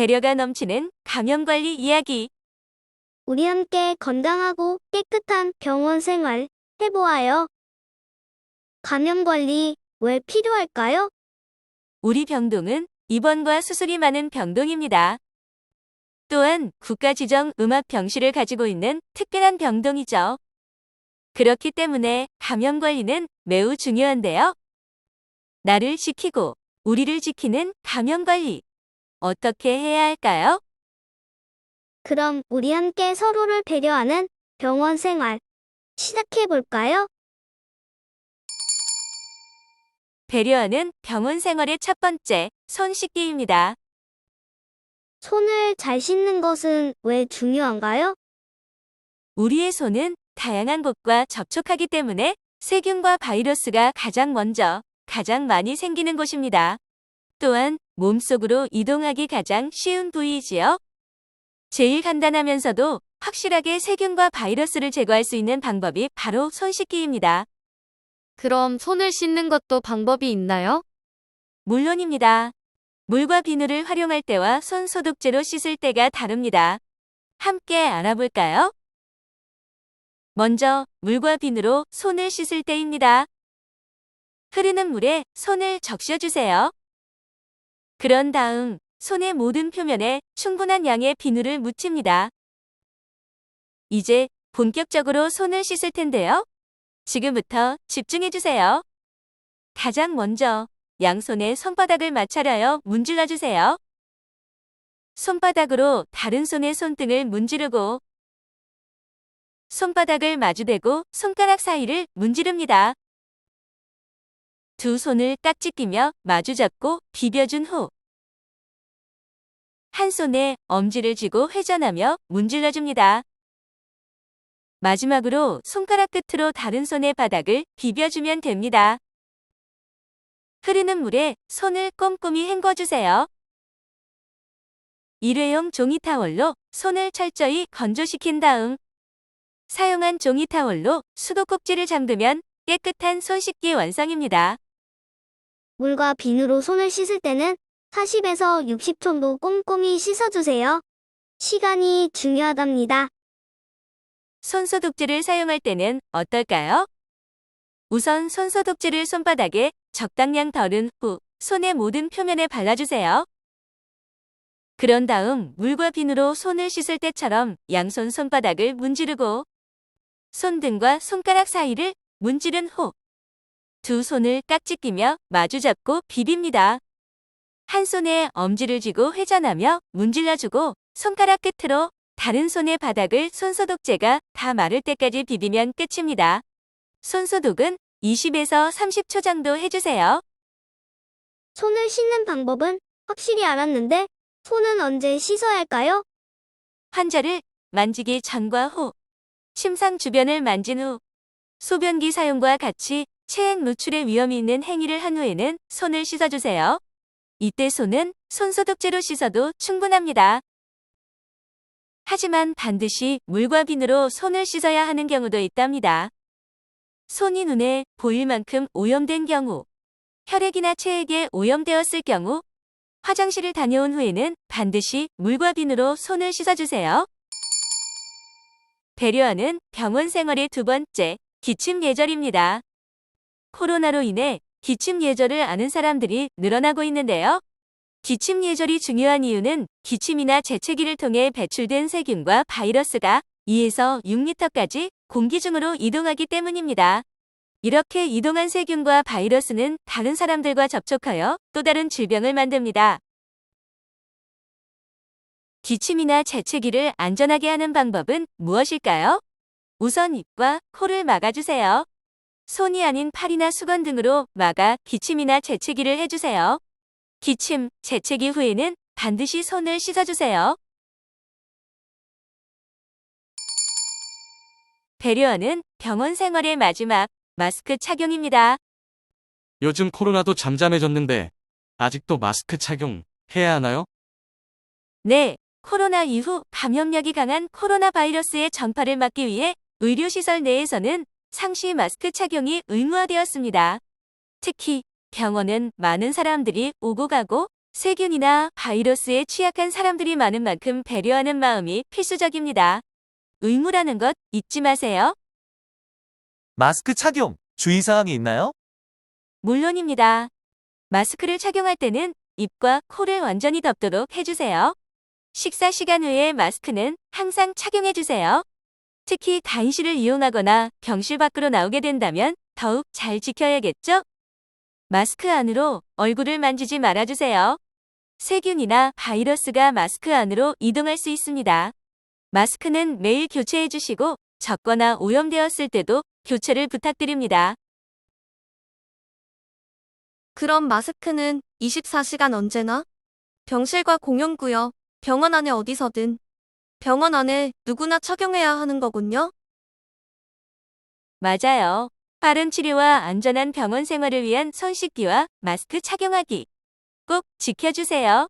배려가 넘치는 감염관리 이야기. 우리 함께 건강하고 깨끗한 병원 생활 해보아요. 감염 관리 왜 필요할까요? 우리 병동은 입원과 수술이 많은 병동입니다. 또한 국가 지정 음압 병실을 가지고 있는 특별한 병동이죠. 그렇기 때문에 감염 관리는 매우 중요한데요. 나를 지키고 우리를 지키는 감염 관리. 어떻게 해야 할까요? 그럼 우리 함께 서로를 배려하는 병원 생활 시작해 볼까요? 배려하는 병원 생활의 첫 번째, 손 씻기입니다. 손을 잘 씻는 것은 왜 중요한가요? 우리의 손은 다양한 곳과 접촉하기 때문에 세균과 바이러스가 가장 먼저, 가장 많이 생기는 곳입니다. 또한 몸속으로 이동하기 가장 쉬운 부위이지요. 제일 간단하면서도 확실하게 세균과 바이러스를 제거할 수 있는 방법이 바로 손 씻기입니다. 그럼 손을 씻는 것도 방법이 있나요? 물론입니다. 물과 비누를 활용할 때와 손 소독제로 씻을 때가 다릅니다. 함께 알아볼까요? 먼저 물과 비누로 손을 씻을 때입니다. 흐르는 물에 손을 적셔주세요. 그런 다음 손의 모든 표면에 충분한 양의 비누를 묻힙니다. 이제 본격적으로 손을 씻을 텐데요. 지금부터 집중해주세요. 가장 먼저 양손의 손바닥을 마찰하여 문질러 주세요. 손바닥으로 다른 손의 손등을 문지르고 손바닥을 마주대고 손가락 사이를 문지릅니다. 두 손을 깍지 끼며 마주 잡고 비벼준 후 한 손에 엄지를 쥐고 회전하며 문질러 줍니다. 마지막으로 손가락 끝으로 다른 손의 바닥을 비벼주면 됩니다. 흐르는 물에 손을 꼼꼼히 헹궈주세요. 일회용 종이 타월로 손을 철저히 건조시킨 다음 사용한 종이 타월로 수도꼭지를 잠그면 깨끗한 손 씻기 완성입니다. 물과 비누로 손을 씻을 때는 40에서 60 정도 꼼꼼히 씻어주세요. 시간이 중요하답니다. 손소독제를 사용할 때는 어떨까요? 우선 손소독제를 손바닥에 적당량 덜은 후 손의 모든 표면에 발라주세요. 그런 다음 물과 비누로 손을 씻을 때처럼 양손 손바닥을 문지르고 손등과 손가락 사이를 문지른 후 두 손을 깍지 끼며 마주 잡고 비빕니다. 한 손에 엄지를 쥐고 회전하며 문질러주고 손가락 끝으로 다른 손의 바닥을 손소독제가 다 마를 때까지 비비면 끝입니다. 손소독은 20에서 30초 정도 해주세요. 손을 씻는 방법은 확실히 알았는데 손은 언제 씻어야 할까요? 환자를 만지기 전과 후, 침상 주변을 만진 후, 소변기 사용과 같이 체액 노출의 위험이 있는 행위를 한 후에는 손을 씻어주세요. 이때 손은 손소독제로 씻어도 충분합니다. 하지만 반드시 물과 비누로 손을 씻어야 하는 경우도 있답니다. 손이 눈에 보일 만큼 오염된 경우, 혈액이나 체액에 오염되었을 경우, 화장실을 다녀온 후에는 반드시 물과 비누로 손을 씻어주세요. 배려하는 병원 생활의 두 번째, 기침 예절입니다. 코로나로 인해 기침 예절을 아는 사람들이 늘어나고 있는데요. 기침 예절이 중요한 이유는 기침이나 재채기를 통해 배출된 세균과 바이러스가 2에서 6리터까지 공기 중으로 이동하기 때문입니다. 이렇게 이동한 세균과 바이러스는 다른 사람들과 접촉하여 또 다른 질병을 만듭니다. 기침이나 재채기를 안전하게 하는 방법은 무엇일까요? 우선 입과 코를 막아주세요. 손이 아닌 팔이나 수건 등으로 막아 기침이나 재채기를 해주세요. 기침, 재채기 후에는 반드시 손을 씻어주세요. 배려하는 병원 생활의 마지막 마스크 착용입니다. 요즘 코로나도 잠잠해졌는데 아직도 마스크 착용 해야 하나요? 네, 코로나 이후 감염력이 강한 코로나 바이러스의 전파를 막기 위해 의료시설 내에서는 상시 마스크 착용이 의무화되었습니다. 특히 병원은 많은 사람들이 오고 가고 세균이나 바이러스에 취약한 사람들이 많은 만큼 배려하는 마음이 필수적입니다. 의무라는 것 잊지 마세요. 마스크 착용, 주의사항이 있나요? 물론입니다. 마스크를 착용할 때는 입과 코를 완전히 덮도록 해주세요. 식사 시간 후에 마스크는 항상 착용해주세요. 특히 간식을 이용하거나 병실 밖으로 나오게 된다면 더욱 잘 지켜야겠죠? 마스크 안으로 얼굴을 만지지 말아주세요. 세균이나 바이러스가 마스크 안으로 이동할 수 있습니다. 마스크는 매일 교체해 주시고 적거나 오염되었을 때도 교체를 부탁드립니다. 그럼 마스크는 24시간 언제나? 병실과 공용구역, 병원 안에 어디서든 병원 안에 누구나 착용해야 하는 거군요. 맞아요. 빠른 치료와 안전한 병원 생활을 위한 손 씻기와 마스크 착용하기. 꼭 지켜주세요.